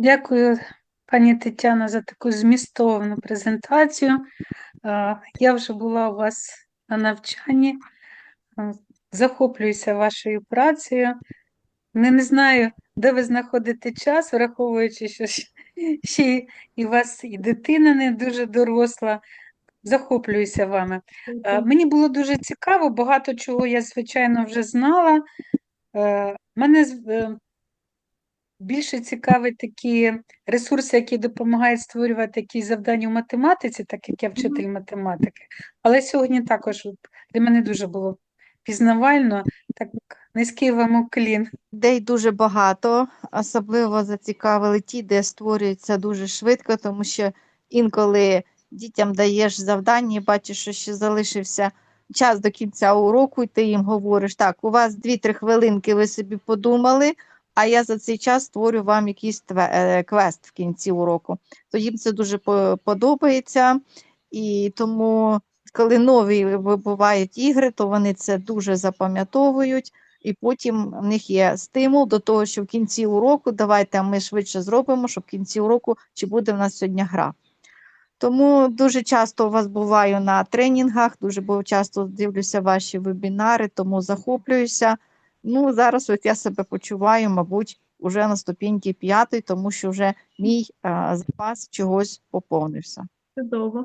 Дякую, пані Тетяно, за таку змістовну презентацію. Я вже була у вас на навчанні, захоплююся вашою працею. Не, не знаю, де ви знаходите час, враховуючи, що ще- і у вас і дитина не дуже доросла. Захоплююся вами. Мені було дуже цікаво, багато чого я, звичайно, вже знала. Е, Мене е, більше цікавить такі ресурси, які допомагають створювати якісь завдання в математиці, так як я вчитель математики. Але сьогодні також для мене дуже було пізнавально, так низький вам уклін. Ідей дуже багато, особливо зацікавили ті, де створюється дуже швидко, тому що інколи дітям даєш завдання, і бачиш, що ще залишився час до кінця уроку, і ти їм говориш, так, у вас 2-3 хвилинки, ви собі подумали, а я за цей час створю вам якийсь е, квест в кінці уроку. То їм це дуже подобається, і тому, коли нові вибувають ігри, то вони це дуже запам'ятовують і потім в них є стимул до того, що в кінці уроку давайте ми швидше зробимо, щоб в кінці уроку чи буде в нас сьогодні гра. Тому дуже часто у вас буваю на тренінгах, дуже часто дивлюся ваші вебінари, тому захоплююся. Ну, зараз от я себе почуваю, мабуть, уже на ступіньки п'ятої, тому що вже мій а, запас чогось поповнився. Чудово.